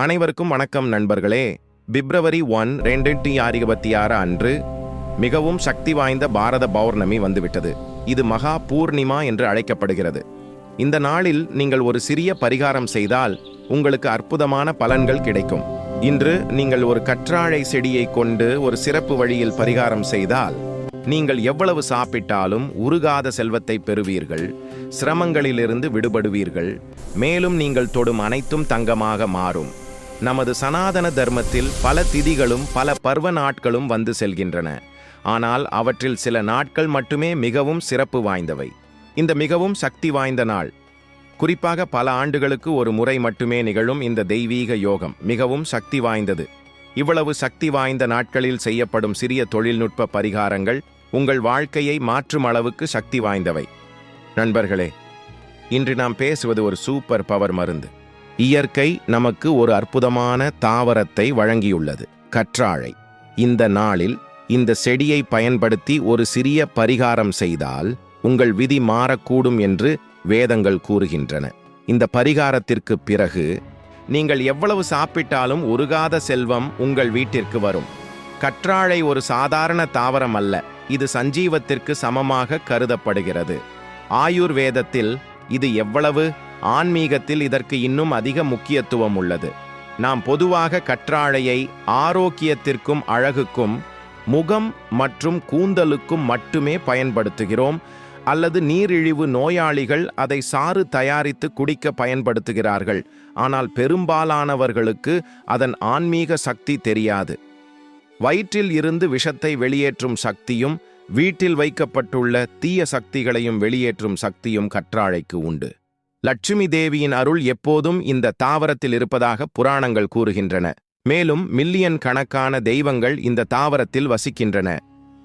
அனைவருக்கும் வணக்கம் நண்பர்களே. பிப்ரவரி ஒன் ரெண்டாயிரத்தி இருபத்தி ஆறு அன்று மிகவும் சக்தி வாய்ந்த பாரத பௌர்ணமி வந்துவிட்டது. இது மகா பூர்ணிமா என்று அழைக்கப்படுகிறது. இந்த நாளில் நீங்கள் ஒரு சிறிய பரிகாரம் செய்தால் உங்களுக்கு அற்புதமான பலன்கள் கிடைக்கும். இன்று நீங்கள் ஒரு கற்றாழை செடியை கொண்டு ஒரு சிறப்பு வழியில் பரிகாரம் செய்தால் நீங்கள் எவ்வளவு சாப்பிட்டாலும் உருகாத செல்வத்தை பெறுவீர்கள் சிரமங்களிலிருந்து விடுபடுவீர்கள் மேலும் நீங்கள் தொடும் அனைத்தும் தங்கமாக மாறும். நமது சனாதன தர்மத்தில் பல திதிகளும் பல பர்வ நாட்களும் வந்து செல்கின்றன. ஆனால் அவற்றில் சில நாட்கள் மட்டுமே மிகவும் சிறப்பு வாய்ந்தவை. இந்த மிகவும் சக்தி வாய்ந்த நாள். குறிப்பாக பல ஆண்டுகளுக்கு ஒரு முறை மட்டுமே நிகழும் இந்த தெய்வீக யோகம் மிகவும் சக்தி வாய்ந்தது. இவ்வளவு சக்தி வாய்ந்த நாட்களில் செய்யப்படும் சிறிய தொழில்நுட்ப பரிகாரங்கள் உங்கள் வாழ்க்கையை மாற்றும் அளவுக்கு சக்தி வாய்ந்தவை. நண்பர்களே இன்று நாம் பேசுவது ஒரு சூப்பர் பவர் மருந்து. இயற்கை நமக்கு ஒரு அற்புதமான தாவரத்தை வழங்கியுள்ளது கற்றாழை. இந்த நாளில் இந்த செடியை பயன்படுத்தி ஒரு சிறிய பரிகாரம் செய்தால் உங்கள் விதி மாறக்கூடும் என்று வேதங்கள் கூறுகின்றன. இந்த பரிகாரத்திற்கு பிறகு நீங்கள் எவ்வளவு சாப்பிட்டாலும் உருகாத செல்வம் உங்கள் வீட்டிற்கு வரும். கற்றாழை ஒரு சாதாரண தாவரம் அல்ல இது சஞ்சீவத்திற்கு சமமாக கருதப்படுகிறது. ஆயுர்வேதத்தில் இது எவ்வளவு? ஆன்மீகத்தில் இதற்கு இன்னும் அதிக முக்கியத்துவம் உள்ளது. நாம் பொதுவாக கற்றாழையை ஆரோக்கியத்திற்கும் அழகுக்கும் முகம் மற்றும் கூந்தலுக்கும் மட்டுமே பயன்படுத்துகிறோம். அல்லது நீரிழிவு நோயாளிகள் அதை சாறு தயாரித்து குடிக்க பயன்படுத்துகிறார்கள். ஆனால் பெரும்பாலானவர்களுக்கு அதன் ஆன்மீக சக்தி தெரியாது. வயிற்றில் இருந்து விஷத்தை வெளியேற்றும் சக்தியும் வீட்டில் வைக்கப்பட்டுள்ள தீய சக்திகளையும் வெளியேற்றும் சக்தியும் கற்றாழைக்கு உண்டு. லட்சுமி தேவியின் அருள் எப்போதும் இந்த தாவரத்தில் இருப்பதாக புராணங்கள் கூறுகின்றன. மேலும் மில்லியன் கணக்கான தெய்வங்கள் இந்த தாவரத்தில் வசிக்கின்றன.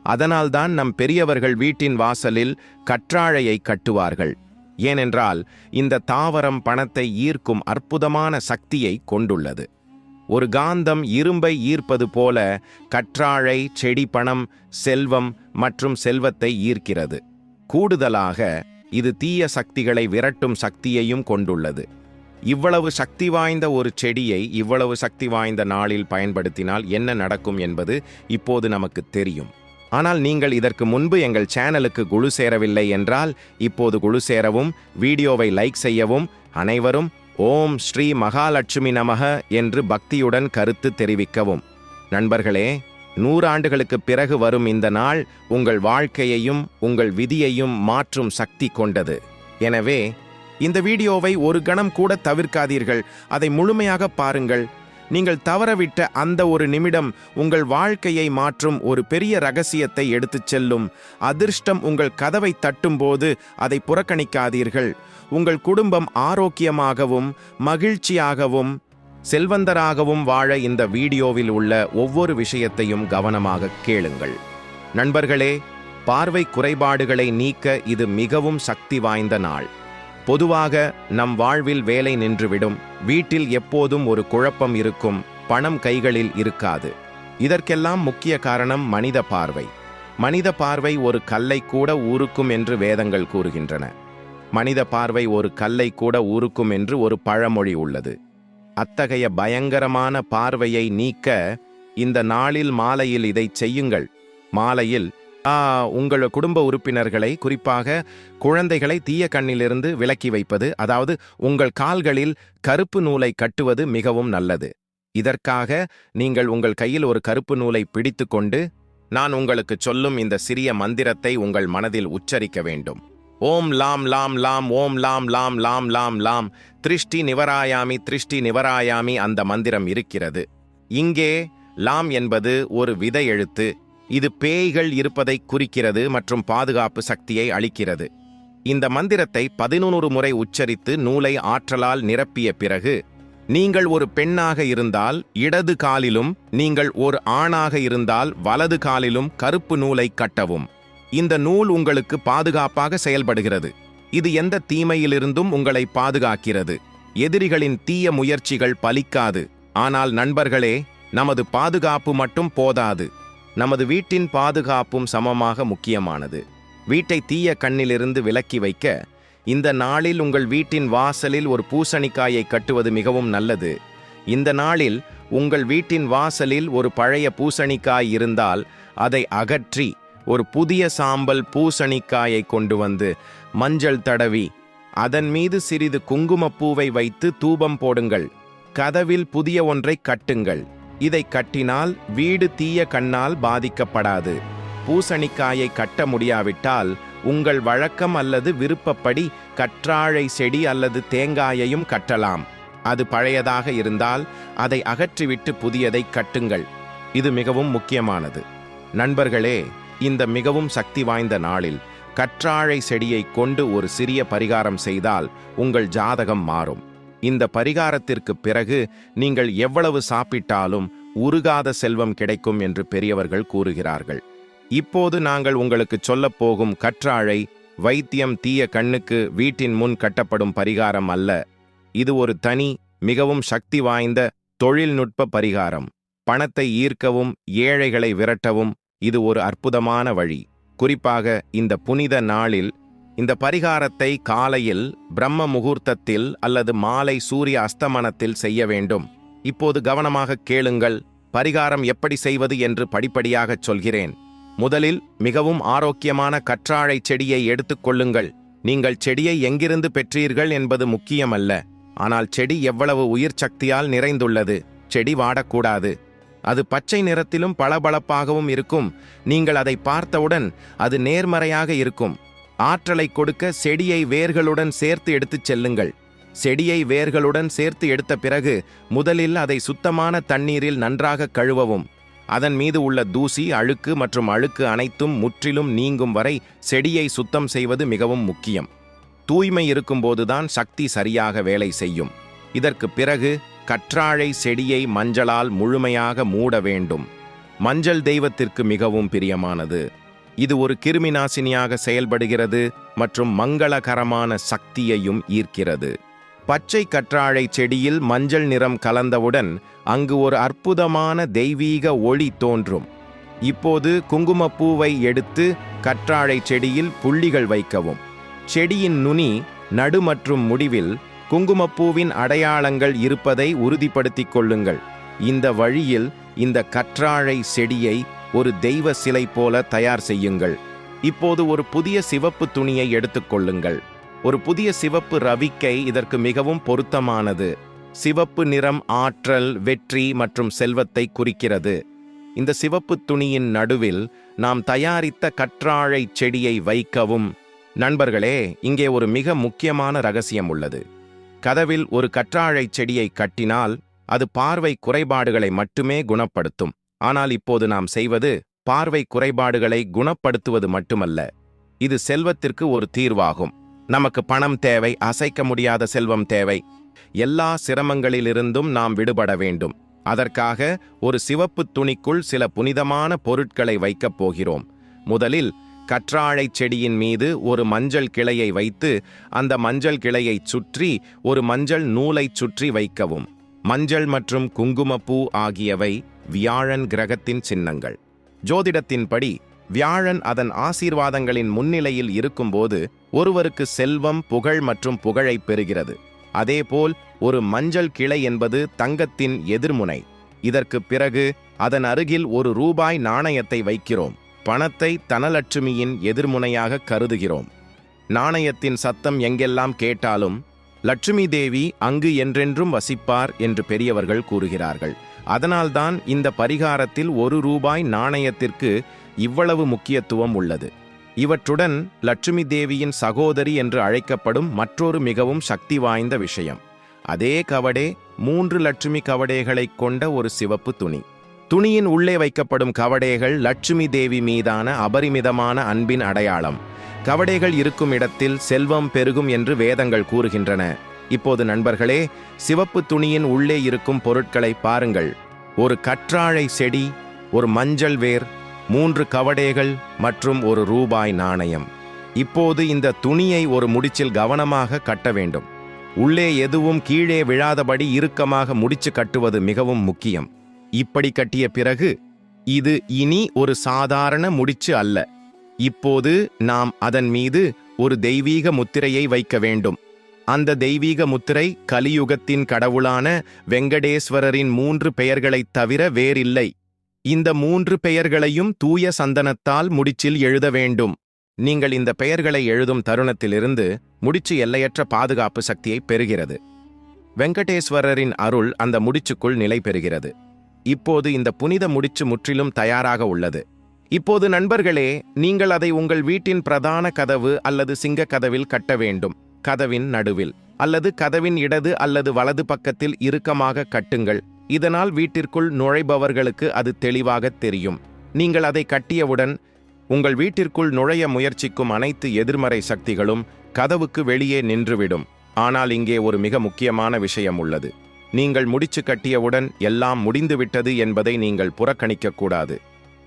அதனால்தான் நம் பெரியவர்கள் வீட்டின் வாசலில் கற்றாழையை கட்டுவார்கள். ஏனென்றால் இந்த தாவரம் பணத்தை ஈர்க்கும் அற்புதமான சக்தியை கொண்டுள்ளது. ஒரு காந்தம் இரும்பை ஈர்ப்பது போல கற்றாழை செடி பணம் செல்வம் மற்றும் செல்வத்தை ஈர்க்கிறது. கூடுதலாக இது தீய சக்திகளை விரட்டும் சக்தியையும் கொண்டுள்ளது. இவ்வளவு சக்தி வாய்ந்த ஒரு செடியை இவ்வளவு சக்தி வாய்ந்த நாளில் பயன்படுத்தினால் என்ன நடக்கும் என்பது இப்போது நமக்கு தெரியும். ஆனால் நீங்கள் இதற்கு முன்பு எங்கள் சேனலுக்கு குழு சேரவில்லை என்றால் இப்போது குழு சேரவும் வீடியோவை லைக் செய்யவும் அனைவரும் ஓம் ஸ்ரீ மகாலட்சுமி நமக என்று பக்தியுடன் கருத்து தெரிவிக்கவும். நண்பர்களே நூறாண்டுகளுக்குப் பிறகு வரும் இந்த நாள் உங்கள் வாழ்க்கையையும் உங்கள் விதியையும் மாற்றும் சக்தி கொண்டது. எனவே இந்த வீடியோவை ஒரு கணம் கூட தவிர்க்காதீர்கள். அதை முழுமையாக பாருங்கள். நீங்கள் தவறவிட்ட அந்த ஒரு நிமிடம் உங்கள் வாழ்க்கையை மாற்றும் ஒரு பெரிய ரகசியத்தை எடுத்துச் செல்லும். அதிர்ஷ்டம் உங்கள் கதவை தட்டும்போது அதை புறக்கணிக்காதீர்கள். உங்கள் குடும்பம் ஆரோக்கியமாகவும் மகிழ்ச்சியாகவும் செல்வந்தராகவும் வாழ இந்த வீடியோவில் உள்ள ஒவ்வொரு விஷயத்தையும் கவனமாக கேளுங்கள். நண்பர்களே பார்வை குறைபாடுகளை நீக்க இது மிகவும் சக்தி வாய்ந்த நாள். பொதுவாக நம் வாழ்வில் வேலை நின்றுவிடும் வீட்டில் எப்போதும் ஒரு குழப்பம் இருக்கும் பணம் கைகளில் இருக்காது. இதற்கெல்லாம் முக்கிய காரணம் மனித பார்வை. மனித பார்வை ஒரு கல்லை கூட ஊருக்கும் என்று வேதங்கள் கூறுகின்றன. மனித பார்வை ஒரு கல்லை கூட ஊருக்கும் என்று ஒரு பழமொழி உள்ளது. அத்தகைய பயங்கரமான பார்வையை நீக்க இந்த நாளில் மாலையில் இதைச் செய்யுங்கள். மாலையில் ஆ, உங்கள் குடும்ப உறுப்பினர்களை குறிப்பாக குழந்தைகளை தீய கண்ணிலிருந்து விலக்கி வைப்பது அதாவது உங்கள் கால்களில் கருப்பு நூலை கட்டுவது மிகவும் நல்லது. இதற்காக நீங்கள் உங்கள் கையில் ஒரு கருப்பு நூலை பிடித்துக்கொண்டு நான் உங்களுக்கு சொல்லும் இந்த சிறிய மந்திரத்தை உங்கள் மனதில் உச்சரிக்க வேண்டும். ஓம் லாம் லாம் லாம் ஓம் லாம் லாம் லாம் லாம் லாம். திருஷ்டி நிவராயாமி திருஷ்டி நிவராயாமி அந்த மந்திரம் இருக்கிறது. இங்கே லாம் என்பது ஒரு விதை எழுத்து. இது பேய்கள் இருப்பதை குறிக்கிறது மற்றும் பாதுகாப்பு சக்தியை அளிக்கிறது. இந்த மந்திரத்தை பதினொன்று முறை உச்சரித்து நூலை ஆற்றலால் நிரப்பிய பிறகு நீங்கள் ஒரு பெண்ணாக இருந்தால் இடது காலிலும் நீங்கள் ஒரு ஆணாக இருந்தால் வலது காலிலும் கருப்பு நூலை கட்டவும். இந்த நூல் உங்களுக்கு பாதுகாப்பாக செயல்படுகிறது. இது எந்த தீமையிலிருந்தும் உங்களை பாதுகாக்கிறது. எதிரிகளின் தீய முயற்சிகள் பலிக்காது. ஆனால் நண்பர்களே நமது பாதுகாப்பு மட்டும் போதாது. நமது வீட்டின் பாதுகாப்பும் சமமாக முக்கியமானது. வீட்டை தீய கண்ணிலிருந்து விலக்கி வைக்க இந்த நாளில் உங்கள் வீட்டின் வாசலில் ஒரு பூசணிக்காயை கட்டுவது மிகவும் நல்லது. இந்த நாளில் உங்கள் வீட்டின் வாசலில் ஒரு பழைய பூசணிக்காய் இருந்தால் அதை அகற்றி ஒரு புதிய சாம்பல் பூசணிக்காயை கொண்டு வந்து மஞ்சள் தடவி அதன் மீது சிறிது குங்குமப்பூவை வைத்து தூபம் போடுங்கள். கதவில் புதிய ஒன்றை கட்டுங்கள். இதை கட்டினால் வீடு தீய கண்ணால் பாதிக்கப்படாது. பூசணிக்காயை கட்ட முடியாவிட்டால் உங்கள் வழக்கம் அல்லது விருப்பப்படி கற்றாழை செடி அல்லது தேங்காயையும் கட்டலாம். அது பழையதாக இருந்தால் அதை அகற்றிவிட்டு புதியதை கட்டுங்கள். இது மிகவும் முக்கியமானது. நண்பர்களே இந்த மிகவும் சக்தி வாய்ந்த நாளில் கற்றாழை செடியை கொண்டு ஒரு சிறிய பரிகாரம் செய்தால் உங்கள் ஜாதகம் மாறும். இந்த பரிகாரத்திற்கு பிறகு நீங்கள் எவ்வளவு சாப்பிட்டாலும் உருகாத செல்வம் கிடைக்கும் என்று பெரியவர்கள் கூறுகிறார்கள். இப்போது நாங்கள் உங்களுக்கு சொல்லப் போகும் கற்றாழை வைத்தியம் தீய கண்ணுக்கு வீட்டின் முன் கட்டப்படும் பரிகாரம் அல்ல. இது ஒரு தனி மிகவும் சக்தி வாய்ந்த தொழில்நுட்ப பரிகாரம். பணத்தை ஈர்க்கவும் ஏழைகளை விரட்டவும் இது ஒரு அற்புதமான வழி. குறிப்பாக இந்த புனித நாளில் இந்த பரிகாரத்தை காலையில் பிரம்ம முகூர்த்தத்தில் அல்லது மாலை சூரிய அஸ்தமனத்தில் செய்ய வேண்டும். இப்போது கவனமாக கேளுங்கள் பரிகாரம் எப்படி செய்வது என்று படிப்படியாகச் சொல்கிறேன். முதலில் மிகவும் ஆரோக்கியமான கற்றாழை செடியை எடுத்துக்கொள்ளுங்கள் நீங்கள் செடியை எங்கிருந்து பெற்றீர்கள் என்பது முக்கியமல்ல. ஆனால் செடி எவ்வளவு உயிர் சக்தியால் நிறைந்துள்ளது. செடி வாடக்கூடாது. அது பச்சை நிறத்திலும் பளபளப்பாகவும் இருக்கும். நீங்கள் அதை பார்த்தவுடன் அது நேர்மறையாக இருக்கும். ஆற்றலை கொடுக்க செடியை வேர்களுடன் சேர்த்து எடுத்துச் செல்லுங்கள். செடியை வேர்களுடன் சேர்த்து எடுத்த பிறகு முதலில் அதை சுத்தமான தண்ணீரில் நன்றாக கழுவவும். அதன் மீது உள்ள தூசி அழுக்கு மற்றும் அழுக்கு அனைத்தும் முற்றிலும் நீங்கும் வரை செடியை சுத்தம் செய்வது மிகவும் முக்கியம். தூய்மை இருக்கும்போதுதான் சக்தி சரியாக வேலை செய்யும். இதற்கு பிறகு கற்றாழை செடியை மஞ்சளால் முழுமையாக மூட வேண்டும். மஞ்சள் தெய்வத்திற்கு மிகவும் பிரியமானது. இது ஒரு கிருமி நாசினியாக செயல்படுகிறது மற்றும் மங்களகரமான சக்தியையும் ஈர்க்கிறது. பச்சை கற்றாழை செடியில் மஞ்சள் நிறம் கலந்தவுடன் அங்கு ஒரு அற்புதமான தெய்வீக ஒளி தோன்றும். இப்போது குங்குமப்பூவை எடுத்து கற்றாழை செடியில் புள்ளிகள் வைக்கவும். செடியின் நுனி நடு மற்றும் முடிவில் குங்குமப்பூவின் அடையாளங்கள் இருப்பதை உறுதிப்படுத்திக் கொள்ளுங்கள். இந்த வழியில் இந்த கற்றாழை செடியை ஒரு தெய்வ சிலை போல தயார் செய்யுங்கள். இப்போது ஒரு புதிய சிவப்பு துணியை எடுத்துக்கொள்ளுங்கள் ஒரு புதிய சிவப்பு ரவிக்கை இதற்கு மிகவும் பொருத்தமானது. சிவப்பு நிறம் ஆற்றல் வெற்றி மற்றும் செல்வத்தை குறிக்கிறது. இந்த சிவப்பு துணியின் நடுவில் நாம் தயாரித்த கற்றாழை செடியை வைக்கவும். நண்பர்களே இங்கே ஒரு மிக முக்கியமான ரகசியம் உள்ளது. கதவில் ஒரு கற்றாழை செடியை கட்டினால் அது பார்வை குறைபாடுகளை மட்டுமே குணப்படுத்தும். ஆனால் இப்போது நாம் செய்வது பார்வை குறைபாடுகளை குணப்படுத்துவது மட்டுமல்ல. இது செல்வத்திற்கு ஒரு தீர்வாகும். நமக்கு பணம் தேவை அசைக்க முடியாத செல்வம் தேவை. எல்லா சிரமங்களிலிருந்தும் நாம் விடுபட வேண்டும். அதற்காக ஒரு சிவப்பு துணிக்குள் சில புனிதமான பொருட்களை வைக்கப் போகிறோம். முதலில் கற்றாழைச் செடியின் மீது ஒரு மஞ்சள் கிளையை வைத்து அந்த மஞ்சள் கிளையைச் சுற்றி ஒரு மஞ்சள் நூலைச் சுற்றி வைக்கவும். மஞ்சள் மற்றும் குங்குமப்பூ ஆகியவை வியாழன் கிரகத்தின் சின்னங்கள். ஜோதிடத்தின்படி வியாழன் அதன் ஆசீர்வாதங்களின் முன்னிலையில் இருக்கும்போது ஒருவருக்கு செல்வம் புகழ் மற்றும் புகழை பெறுகிறது. அதேபோல் ஒரு மஞ்சள் கிளை என்பது தங்கத்தின் எதிர்முனை. இதற்கு பிறகு அதன் அருகில் ஒரு ரூபாய் நாணயத்தை வைக்கிறோம். பணத்தை தனலட்சுமியின் எதிர்முனையாக கருதுகிறோம். நாணயத்தின் சத்தம் எங்கெல்லாம் கேட்டாலும் லட்சுமி தேவி அங்கு என்றென்றும் வசிப்பார் என்று பெரியவர்கள் கூறுகிறார்கள். அதனால்தான் இந்த பரிகாரத்தில் ஒரு ரூபாய் நாணயத்திற்கு இவ்வளவு முக்கியத்துவம் உள்ளது. இவற்றுடன் லட்சுமி தேவியின் சகோதரி என்று அழைக்கப்படும் மற்றொரு மிகவும் சக்தி வாய்ந்த விஷயம். அதே கவடே மூன்று லட்சுமி கவடைகளைக் கொண்ட ஒரு சிவப்பு துணி. துணியின் உள்ளே வைக்கப்படும் கவடைகள் லட்சுமி தேவி மீதான அபரிமிதமான அன்பின் அடையாளம். கவடைகள் இருக்கும் இடத்தில் செல்வம் பெருகும் என்று வேதங்கள் கூறுகின்றன. இப்போது நண்பர்களே சிவப்பு துணியின் உள்ளே இருக்கும் பொருட்களை பாருங்கள். ஒரு கற்றாழை செடி ஒரு மஞ்சள் வேர் மூன்று கவடைகள் மற்றும் ஒரு ரூபாய் நாணயம். இப்போது இந்த துணியை ஒரு முடிச்சில் கவனமாக கட்ட வேண்டும். உள்ளே எதுவும் கீழே விழாதபடி இறுக்கமாக முடிச்சு கட்டுவது மிகவும் முக்கியம். இப்படி கட்டிய பிறகு இது இனி ஒரு சாதாரண முடிச்சு அல்ல. இப்போது நாம் அதன் மீது ஒரு தெய்வீக முத்திரையை வைக்க வேண்டும். அந்த தெய்வீக முத்திரை கலியுகத்தின் கடவுளான வெங்கடேஸ்வரரின் மூன்று பெயர்களைத் தவிர வேறில்லை. இந்த மூன்று பெயர்களையும் தூய சந்தனத்தால் முடிச்சில் எழுத வேண்டும். நீங்கள் இந்த பெயர்களை எழுதும் தருணத்திலிருந்து முடிச்சு எல்லையற்ற பாதுகாப்பு சக்தியை பெறுகிறது. வெங்கடேஸ்வரரின் அருள் அந்த முடிச்சுக்குள் நிலை பெறுகிறது இப்போது இந்த புனித முடிச்சு முற்றிலும் தயாராக உள்ளது. இப்போது நண்பர்களே நீங்கள் அதை உங்கள் வீட்டின் பிரதான கதவு அல்லது சிங்க கதவில் கட்ட வேண்டும். கதவின் நடுவில் அல்லது கதவின் இடது அல்லது வலது பக்கத்தில் இறுக்கமாக கட்டுங்கள். இதனால் வீட்டிற்குள் நுழைபவர்களுக்கு அது தெளிவாக தெரியும். நீங்கள் அதை கட்டியவுடன் உங்கள் வீட்டிற்குள் நுழைய முயற்சிக்கும் அனைத்து எதிர்மறை சக்திகளும் கதவுக்கு வெளியே நின்றுவிடும். ஆனால் இங்கே ஒரு மிக முக்கியமான விஷயம் உள்ளது. நீங்கள் முடிச்சு கட்டியவுடன் எல்லாம் முடிந்துவிட்டது என்பதை நீங்கள் புறக்கணிக்கக்கூடாது.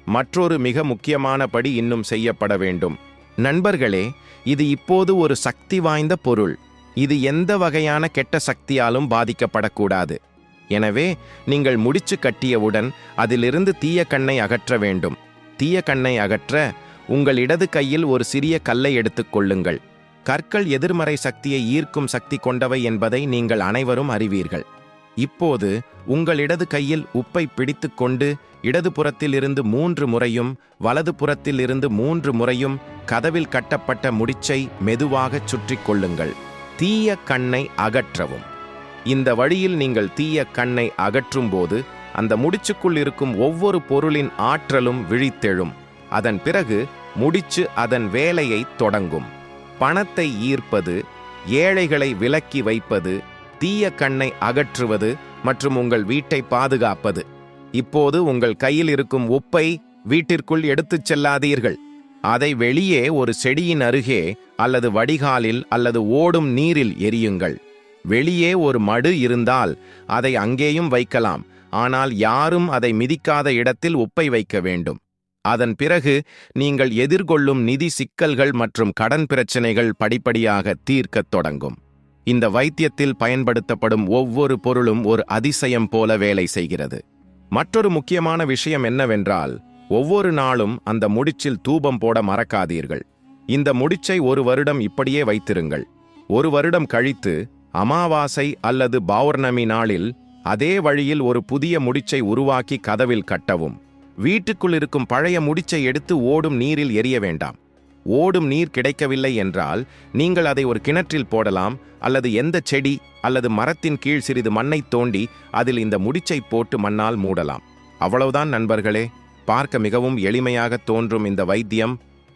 மற்றொரு மிக முக்கியமான படி இன்னும் செய்யப்பட வேண்டும். நண்பர்களே இது இப்போது ஒரு சக்தி வாய்ந்த பொருள். இது எந்த வகையான கெட்ட சக்தியாலும் பாதிக்கப்படக்கூடாது. எனவே நீங்கள் முடிச்சு கட்டியவுடன் அதிலிருந்து தீய கண்ணை அகற்ற வேண்டும். தீய கண்ணை அகற்ற உங்கள் இடது கையில் ஒரு சிறிய கல்லை எடுத்துக்கொள்ளுங்கள் கற்கள் எதிர்மறை சக்தியை ஈர்க்கும் சக்தி கொண்டவை என்பதை நீங்கள் அனைவரும் அறிவீர்கள். இப்போது உங்கள் இடது கையில் உப்பை பிடித்துக்கொண்டு இடதுபுறத்தில் இருந்து மூன்று முறையும் வலது புறத்தில் இருந்து மூன்று முறையும் கதவில் கட்டப்பட்ட முடிச்சை மெதுவாகச் சுற்றி கொள்ளுங்கள். தீய கண்ணை அகற்றவும். இந்த வழியில் நீங்கள் தீய கண்ணை அகற்றும்போது அந்த முடிச்சுக்குள் இருக்கும் ஒவ்வொரு பொருளின் ஆற்றலும் விழித்தெழும். அதன் பிறகு முடிச்சு அதன் வேலையை தொடங்கும். பணத்தை ஈர்ப்பது ஏழைகளை விலக்கி வைப்பது தீய கண்ணை அகற்றுவது மற்றும் உங்கள் வீட்டை பாதுகாப்பது. இப்போது உங்கள் கையில் இருக்கும் உப்பை வீட்டிற்குள் எடுத்துச் செல்லாதீர்கள். அதை வெளியே ஒரு செடியின் அருகே அல்லது வடிகாலில் அல்லது ஓடும் நீரில் எரியுங்கள். வெளியே ஒரு மடு இருந்தால் அதை அங்கேயும் வைக்கலாம். ஆனால் யாரும் அதை மிதிக்காத இடத்தில் உப்பை வைக்க வேண்டும். அதன் பிறகு நீங்கள் எதிர்கொள்ளும் நிதி சிக்கல்கள் மற்றும் கடன் பிரச்சினைகள் படிப்படியாக தீர்க்கத் தொடங்கும். இந்த வைத்தியத்தில் பயன்படுத்தப்படும் ஒவ்வொரு பொருளும் ஒரு அதிசயம் போல வேலை செய்கிறது. மற்றொரு முக்கியமான விஷயம் என்னவென்றால் ஒவ்வொரு நாளும் அந்த முடிச்சில் தூபம் போட மறக்காதீர்கள். இந்த முடிச்சை ஒரு வருடம் இப்படியே வைத்திருங்கள். ஒரு வருடம் கழித்து அமாவாசை அல்லது பௌர்ணமி நாளில் அதே வழியில் ஒரு புதிய முடிச்சை உருவாக்கி கதவில் கட்டவும். வீட்டுக்குள் இருக்கும் பழைய முடிச்சை எடுத்து ஓடும் நீரில் எரிய வேண்டாம். ஓடும் நீர் கிடைக்கவில்லை என்றால் நீங்கள் அதை ஒரு கிணற்றில் போடலாம் அல்லது எந்த செடி அல்லது மரத்தின் கீழ் சிறிது மண்ணை தோண்டி அதில் இந்த முடிச்சை போட்டு மண்ணால் மூடலாம். அவ்வளவுதான் நண்பர்களே. பார்க்க மிகவும் எளிமையாக தோன்றும் இந்த வைத்தியம்.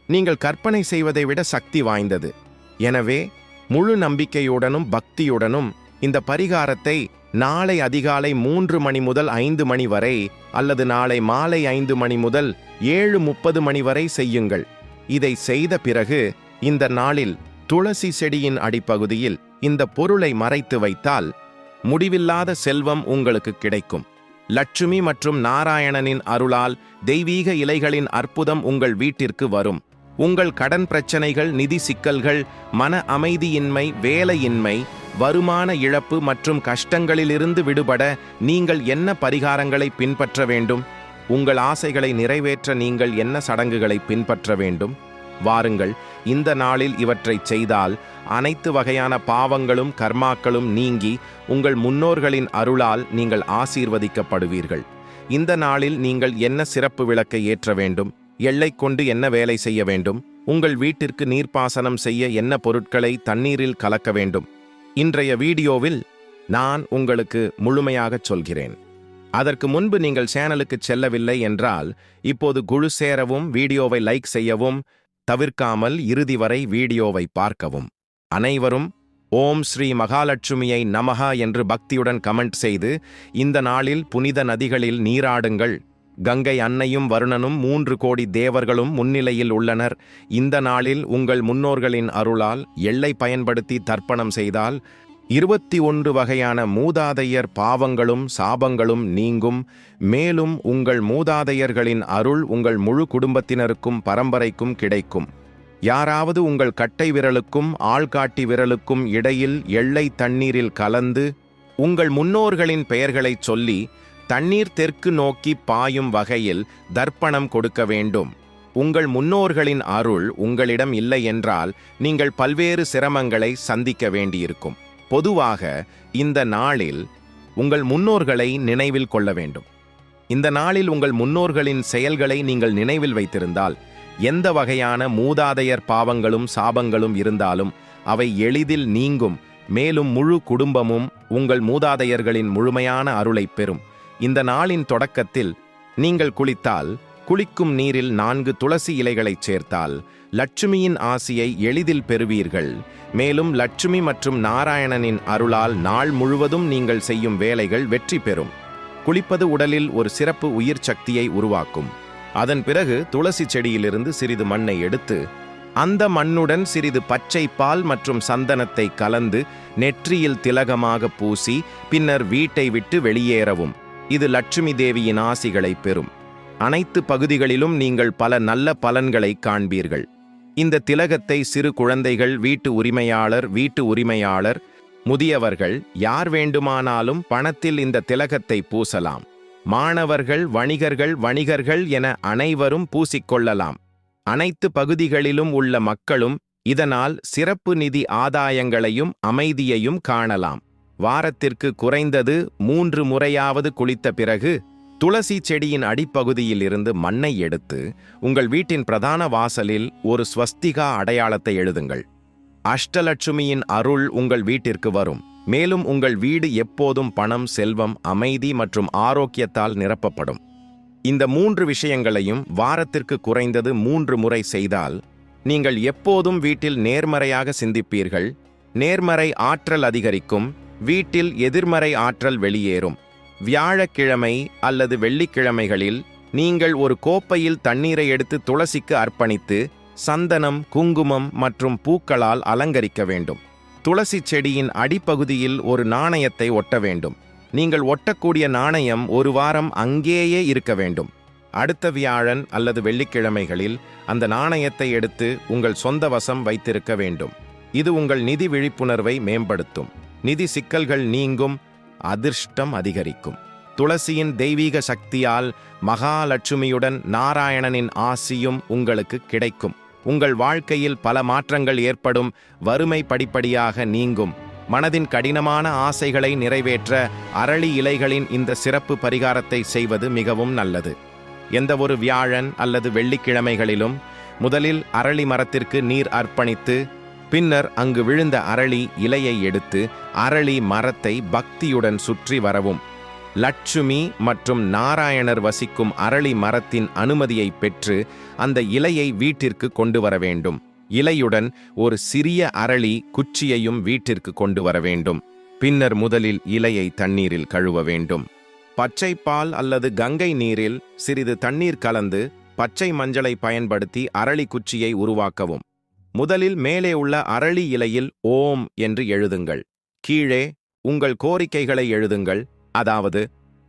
நீங்கள் கற்பனை செய்வதை விட சக்தி வாய்ந்தது. எனவே முழு நம்பிக்கையுடனும் பக்தியுடனும் இந்த பரிகாரத்தை நாளை அதிகாலை மூன்று மணி முதல் ஐந்து மணி வரை அல்லது நாளை மாலை ஐந்து மணி முதல் ஏழு முப்பது மணி வரை செய்யுங்கள். இதை செய்த பிறகு இந்த நாளில் துளசி செடியின் அடிப்பகுதியில் இந்த பொருளை மறைத்து வைத்தால் முடிவில்லாத செல்வம் உங்களுக்கு கிடைக்கும். லட்சுமி மற்றும் நாராயணனின் அருளால் தெய்வீக இலைகளின் அற்புதம் உங்கள் வீட்டிற்கு வரும். உங்கள் கடன் பிரச்சனைகள் நிதி சிக்கல்கள் மன அமைதியின்மை வேலையின்மை வருமான இழப்பு மற்றும் கஷ்டங்களிலிருந்து விடுபட நீங்கள் என்ன பரிகாரங்களை பின்பற்ற வேண்டும்? உங்கள் ஆசைகளை நிறைவேற்ற நீங்கள் என்ன சடங்குகளை பின்பற்ற வேண்டும்? வாருங்கள் இந்த நாளில் இவற்றைச் செய்தால் அனைத்து வகையான பாவங்களும் கர்மாக்களும் நீங்கி உங்கள் முன்னோர்களின் அருளால் நீங்கள் ஆசீர்வதிக்கப்படுவீர்கள். இந்த நாளில் நீங்கள் என்ன சிறப்பு விளக்கை ஏற்ற வேண்டும்? எல்லை கொண்டு என்ன வேலை செய்ய வேண்டும்? உங்கள் வீட்டிற்கு நீர்ப்பாசனம் செய்ய என்ன பொருட்களை தண்ணீரில் கலக்க வேண்டும்? இன்றைய வீடியோவில் நான் உங்களுக்கு முழுமையாகச் சொல்கிறேன். அதற்கு முன்பு நீங்கள் சேனலுக்கு செல்லவில்லை என்றால் இப்போது குழு சேரவும் வீடியோவை லைக் செய்யவும் தவிர்க்காமல் இறுதி வரை வீடியோவை பார்க்கவும். அனைவரும் ஓம் ஸ்ரீ மகாலட்சுமியை நமஹா என்று பக்தியுடன் கமெண்ட் செய்து இந்த நாளில் புனித நதிகளில் நீராடுங்கள். கங்கை அன்னையும் வருணனும் மூன்று கோடி தேவர்களும் முன்னிலையில் உள்ளனர். இந்த நாளில் உங்கள் முன்னோர்களின் அருளால் எல்லை பயன்படுத்தி தர்ப்பணம் செய்தால் இருபத்தி ஒன்று வகையான மூதாதையர் பாவங்களும் சாபங்களும் நீங்கும். மேலும் உங்கள் மூதாதையர்களின் அருள் உங்கள் முழு குடும்பத்தினருக்கும் பரம்பரைக்கும் கிடைக்கும். யாராவது உங்கள் கட்டை விரலுக்கும் ஆள்காட்டி விரலுக்கும் இடையில் எள்ளை தண்ணீரில் கலந்து உங்கள் முன்னோர்களின் பெயர்களைச் சொல்லி தண்ணீர் தெற்கு நோக்கி பாயும் வகையில் தர்ப்பணம் கொடுக்க வேண்டும். உங்கள் முன்னோர்களின் அருள் உங்களிடம் இல்லை என்றால் நீங்கள் பல்வேறு சிரமங்களை சந்திக்க வேண்டியிருக்கும். பொதுவாக இந்த நாளில் உங்கள் முன்னோர்களை நினைவில் கொள்ள வேண்டும். இந்த நாளில் உங்கள் முன்னோர்களின் செயல்களை நீங்கள் நினைவில் வைத்திருந்தால் எந்த வகையான மூதாதையர் பாவங்களும் சாபங்களும் இருந்தாலும் அவை எளிதில் நீங்கும். மேலும் முழு குடும்பமும் உங்கள் மூதாதையர்களின் முழுமையான அருளைப் பெறும். இந்த நாளின் தொடக்கத்தில் நீங்கள் குளித்தால் குளிக்கும் நீரில் நான்கு துளசி இலைகளைச் சேர்த்தால் லட்சுமியின் ஆசியை எளிதில் பெறுவீர்கள். மேலும் லட்சுமி மற்றும் நாராயணனின் அருளால் நாள் முழுவதும் நீங்கள் செய்யும் வேலைகள் வெற்றி பெறும். குளிப்பது உடலில் ஒரு சிறப்பு உயிர் சக்தியை உருவாக்கும். அதன் பிறகு துளசி செடியிலிருந்து சிறிது மண்ணை எடுத்து அந்த மண்ணுடன் சிறிது பச்சை பால் மற்றும் சந்தனத்தை கலந்து நெற்றியில் திலகமாக பூசி பின்னர் வீட்டை விட்டு வெளியேறவும். இது லட்சுமி தேவியின் ஆசிகளை பெறும். அனைத்து பகுதிகளிலும் நீங்கள் பல நல்ல பலன்களை காண்பீர்கள். இந்த திலகத்தை சிறு குழந்தைகள் வீட்டு உரிமையாளர் வீட்டு உரிமையாளர் முதியவர்கள் யார் வேண்டுமானாலும் பணத்தில் இந்த திலகத்தை பூசலாம். மாணவர்கள் வணிகர்கள் வணிகர்கள் என அனைவரும் பூசிக்கொள்ளலாம். அனைத்து பகுதிகளிலும் உள்ள மக்களும் இதனால் சிறப்பு நிதி ஆதாயங்களையும் அமைதியையும் காணலாம். வாரத்திற்கு குறைந்தது மூன்று முறையாவது குளித்த பிறகு துளசி செடியின் அடிப்பகுதியில் இருந்து மண்ணை எடுத்து உங்கள் வீட்டின் பிரதான வாசலில் ஒரு ஸ்வஸ்திகா அடையாளத்தை எழுதுங்கள். அஷ்டலட்சுமியின் அருள் உங்கள் வீட்டிற்கு வரும். மேலும் உங்கள் வீடு எப்போதும் பணம் செல்வம் அமைதி மற்றும் ஆரோக்கியத்தால் நிரப்பப்படும். இந்த மூன்று விஷயங்களையும் வாரத்திற்கு குறைந்தது மூன்று முறை செய்தால் நீங்கள் எப்போதும் வீட்டில் நேர்மறையாக சிந்திப்பீர்கள். நேர்மறை ஆற்றல் அதிகரிக்கும். வீட்டில் எதிர்மறை ஆற்றல் வெளியேறும். வியாழக்கிழமை அல்லது வெள்ளிக்கிழமைகளில் நீங்கள் ஒரு கோப்பையில் தண்ணீரை எடுத்து துளசிக்கு அர்ப்பணித்து சந்தனம் குங்குமம் மற்றும் பூக்களால் அலங்கரிக்க வேண்டும். துளசி செடியின் அடிப்பகுதியில் ஒரு நாணயத்தை ஒட்ட வேண்டும். நீங்கள் ஒட்டக்கூடிய நாணயம் ஒரு வாரம் அங்கேயே இருக்க வேண்டும். அடுத்த வியாழன் அல்லது வெள்ளிக்கிழமைகளில் அந்த நாணயத்தை எடுத்து உங்கள் சொந்த வசம் வைத்திருக்க வேண்டும். இது உங்கள் நிதி விழிப்புணர்வை மேம்படுத்தும். நிதி சிக்கல்கள் நீங்கும் அதிர்ஷ்டம் அதிகரிக்கும். துளசியின் தெய்வீக சக்தியால் மகாலட்சுமியுடன் நாராயணனின் ஆசியும் உங்களுக்கு கிடைக்கும். உங்கள் வாழ்க்கையில் பல மாற்றங்கள் ஏற்படும் வறுமை படிப்படியாக நீங்கும். மனதின் கடினமான ஆசைகளை நிறைவேற்ற அரளி இலைகளின் இந்த சிறப்பு பரிகாரத்தை செய்வது மிகவும் நல்லது. எந்த ஒரு வியாழன் அல்லது வெள்ளிக்கிழமைகளிலும் முதலில் அரளி மரத்திற்கு நீர் அர்ப்பணித்து பின்னர் அங்கு விழுந்த அரளி இலையை எடுத்து அரளி மரத்தை பக்தியுடன் சுற்றி வரவும். லட்சுமி மற்றும் நாராயணர் வசிக்கும் அரளி மரத்தின் அனுமதியை பெற்று அந்த இலையை வீட்டிற்கு கொண்டு வர வேண்டும். இலையுடன் ஒரு சிறிய அரளி குச்சியையும் வீட்டிற்கு கொண்டு வர வேண்டும். பின்னர் முதலில் இலையை தண்ணீரில் கழுவ வேண்டும். பச்சை பால் அல்லது கங்கை நீரில் சிறிது தண்ணீர் கலந்து பச்சை மஞ்சளை பயன்படுத்தி அரளி குச்சியை உருவாக்கவும். முதலில் மேலே உள்ள அரளி இலையில் ஓம் என்று எழுதுங்கள். கீழே உங்கள் கோரிக்கைகளை எழுதுங்கள். அதாவது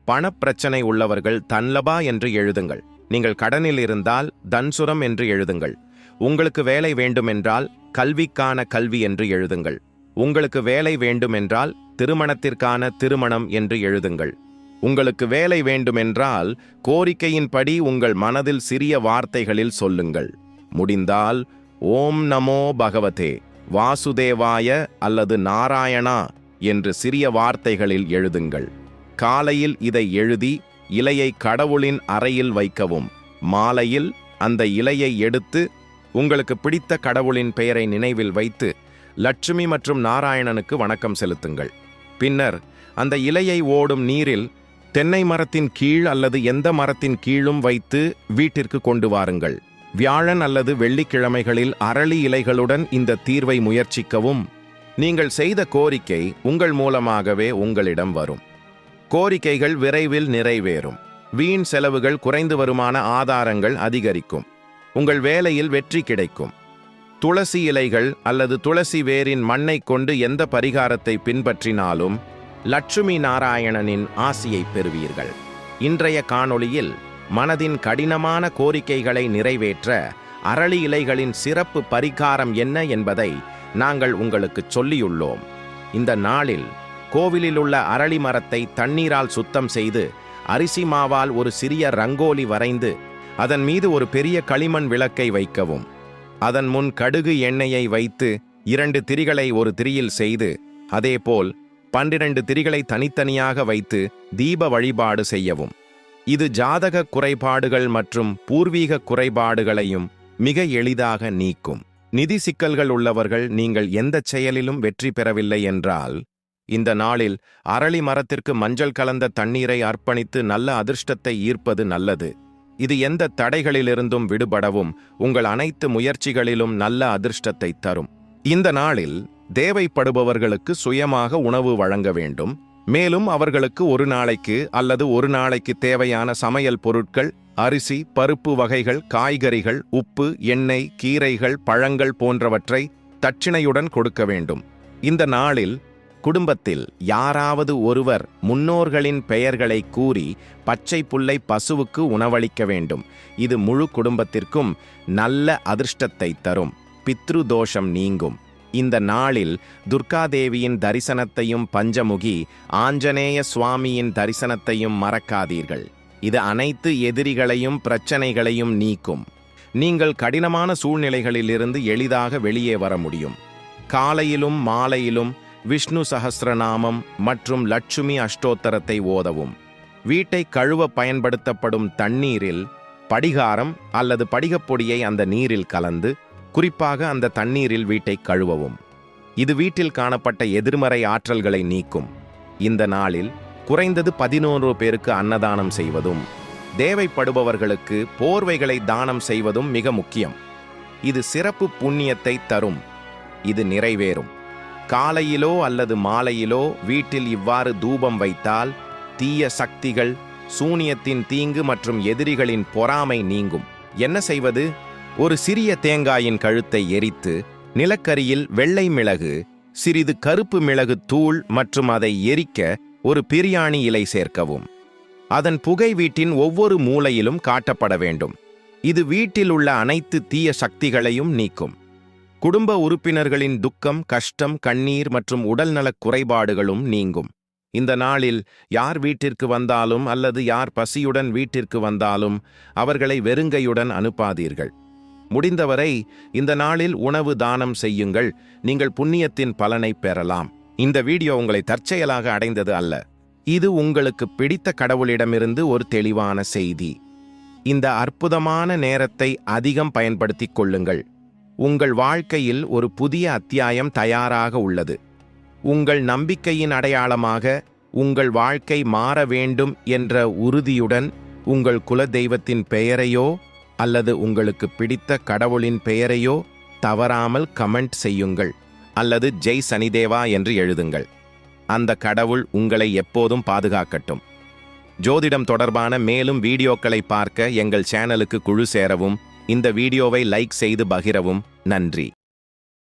பணப்பிரச்சனை உள்ளவர்கள் தன்லபா என்று எழுதுங்கள். நீங்கள் கடனில் இருந்தால் தன்சுரம் என்று எழுதுங்கள். உங்களுக்கு வேலை வேண்டுமென்றால் கல்விக்கான கல்வி என்று எழுதுங்கள். உங்களுக்கு வேலை வேண்டுமென்றால் திருமணத்திற்கான திருமணம் என்று எழுதுங்கள். உங்களுக்கு வேலை வேண்டுமென்றால் கோரிக்கையின்படி உங்கள் மனதில் சிறிய வார்த்தைகளில் சொல்லுங்கள். முடிந்தால் ஓம் நமோ பகவதே வாசுதேவாய அல்லது நாராயணா என்று சிறிய வார்த்தைகளில் எழுதுங்கள். காலையில் இதை எழுதி இலையை கடவுளின் அறையில் வைக்கவும். மாலையில் அந்த இலையை எடுத்து உங்களுக்கு பிடித்த கடவுளின் பெயரை நினைவில் வைத்து லட்சுமி மற்றும் நாராயணனுக்கு வணக்கம் செலுத்துங்கள். பின்னர் அந்த இலையை ஓடும் நீரில் தென்னை மரத்தின் கீழ் அல்லது எந்த மரத்தின் கீழும் வைத்து வீட்டிற்கு கொண்டு வாருங்கள். வியாழன் அல்லது வெள்ளிக்கிழமைகளில் அரளி இலைகளுடன் இந்த தீர்வை முயற்சிக்கவும். நீங்கள் செய்த கோரிக்கை உங்கள் மூலமாகவே உங்களிடம் வரும். கோரிக்கைகள் விரைவில் நிறைவேறும். வீண் செலவுகள் குறைந்து வருமான ஆதாரங்கள் அதிகரிக்கும். உங்கள் வேலையில் வெற்றி கிடைக்கும். துளசி இலைகள் அல்லது துளசி வேரின் மண்ணை கொண்டு எந்த பரிகாரத்தை பின்பற்றினாலும் லட்சுமி நாராயணனின் ஆசியை பெறுவீர்கள். இன்றைய காணொளியில் மனதின் கடினமான கோரிக்கைகளை நிறைவேற்ற அரளி இலைகளின் சிறப்பு பரிகாரம் என்ன என்பதை நாங்கள் உங்களுக்கு சொல்லியுள்ளோம். இந்த நாளில் கோவிலில் உள்ள அரளி மரத்தை தண்ணீரால் சுத்தம் செய்து அரிசி மாவால் ஒரு சிறிய ரங்கோலி வரைந்து அதன் மீது ஒரு பெரிய களிமண் விளக்கை வைக்கவும். அதன் முன் கடுகு எண்ணெயை வைத்து இரண்டு திரிகளை ஒரு திரியில் செய்து அதேபோல் பன்னிரண்டு திரிகளை தனித்தனியாக வைத்து தீப வழிபாடு செய்யவும். இது ஜாதக குறைபாடுகள் மற்றும் பூர்வீக குறைபாடுகளையும் மிக எளிதாக நீக்கும். நிதி சிக்கல்கள் உள்ளவர்கள் நீங்கள் எந்தச் செயலிலும் வெற்றி பெறவில்லை என்றால் இந்த நாளில் அரளி மரத்திற்கு மஞ்சள் கலந்த தண்ணீரை அர்ப்பணித்து நல்ல அதிர்ஷ்டத்தை ஈர்ப்பது நல்லது. இது எந்த தடைகளிலிருந்தும் விடுபடவும் உங்கள் அனைத்து முயற்சிகளிலும் நல்ல அதிர்ஷ்டத்தை தரும். இந்த நாளில் தேவைப்படுபவர்களுக்கு சுயமாக உணவு வழங்க வேண்டும். மேலும் அவர்களுக்கு ஒரு நாளைக்கு அல்லது ஒரு நாளைக்கு தேவையான சமையல் பொருட்கள் அரிசி பருப்பு வகைகள் காய்கறிகள் உப்பு எண்ணெய் கீரைகள் பழங்கள் போன்றவற்றை தட்சிணையுடன் கொடுக்க வேண்டும். இந்த நாளில் குடும்பத்தில் யாராவது ஒருவர் முன்னோர்களின் பெயர்களை கூறி பச்சை புல்லை பசுவுக்கு உணவளிக்க வேண்டும். இது முழு குடும்பத்திற்கும் நல்ல அதிர்ஷ்டத்தை தரும். பித்ரு தோஷம் நீங்கும். இந்த நாளில் துர்காதேவியின் தரிசனத்தையும் பஞ்சமுகி ஆஞ்சநேய சுவாமியின் தரிசனத்தையும் மறக்காதீர்கள். இது அனைத்து எதிரிகளையும் பிரச்சனைகளையும் நீக்கும். நீங்கள் கடினமான சூழ்நிலைகளிலிருந்து எளிதாக வெளியே வர முடியும். காலையிலும் மாலையிலும் விஷ்ணு சகசிரநாமம் மற்றும் லட்சுமி அஷ்டோத்தரத்தை ஓதவும். வீட்டை கழுவ பயன்படுத்தப்படும் தண்ணீரில் படிகாரம் அல்லது படிகப்பொடியை அந்த நீரில் கலந்து குறிப்பாக அந்த தண்ணீரில் வீட்டை கழுவவும். இது வீட்டில் காணப்பட்ட எதிர்மறை ஆற்றல்களை நீக்கும். இந்த நாளில் குறைந்தது பதினோரு பேருக்கு அன்னதானம் செய்வதும் தேவைப்படுபவர்களுக்கு போர்வைகளை தானம் செய்வதும் மிக முக்கியம். இது சிறப்பு புண்ணியத்தை தரும். இது நிறைவேறும். காலையிலோ அல்லது மாலையிலோ வீட்டில் இவ்வாறு தூபம் வைத்தால் தீய சக்திகள் சூனியத்தின் தீங்கு மற்றும் எதிரிகளின் பொறாமை நீங்கும். என்ன செய்வது? ஒரு சிறிய தேங்காயின் கழுத்தை எரித்து நிலக்கரியில் வெள்ளை மிளகு சிறிது கருப்பு மிளகு தூள் மற்றும் அதை எரிக்க ஒரு பிரியாணி இலை சேர்க்கவும். அதன் புகை வீட்டின் ஒவ்வொரு மூலையிலும் காட்டப்பட வேண்டும். இது வீட்டில் உள்ள அனைத்து தீய சக்திகளையும் நீக்கும். குடும்ப உறுப்பினர்களின் துக்கம் கஷ்டம் கண்ணீர் மற்றும் உடல்நலக் குறைபாடுகளும் நீங்கும். இந்த நாளில் யார் வீட்டிற்கு வந்தாலும் அல்லது யார் பசியுடன் வீட்டிற்கு வந்தாலும் அவர்களை வெறுங்கையுடன் அனுப்பாதீர்கள். முடிந்தவரை இந்த நாளில் உணவு தானம் செய்யுங்கள். நீங்கள் புண்ணியத்தின் பலனை பெறலாம். இந்த வீடியோ உங்களை தற்செயலாக அடைந்தது அல்ல. இது உங்களுக்கு பிடித்த கடவுளிடமிருந்து ஒரு தெளிவான செய்தி. இந்த அற்புதமான நேரத்தை அதிகம் பயன்படுத்திக் கொள்ளுங்கள். உங்கள் வாழ்க்கையில் ஒரு புதிய அத்தியாயம் தயாராக உள்ளது. உங்கள் நம்பிக்கையின் அடையாளமாக உங்கள் வாழ்க்கை மாற வேண்டும் என்ற உறுதியுடன் உங்கள் குலதெய்வத்தின் பெயரையோ அல்லது உங்களுக்கு பிடித்த கடவுளின் பெயரையோ தவறாமல் கமெண்ட் செய்யுங்கள் அல்லது ஜெய் சனிதேவா என்று எழுதுங்கள். அந்த கடவுள் உங்களை எப்போதும் பாதுகாக்கட்டும். ஜோதிடம் தொடர்பான மேலும் வீடியோக்களை பார்க்க எங்கள் சேனலுக்கு குழு சேரவும் இந்த வீடியோவை லைக் செய்து பகிரவும். நன்றி.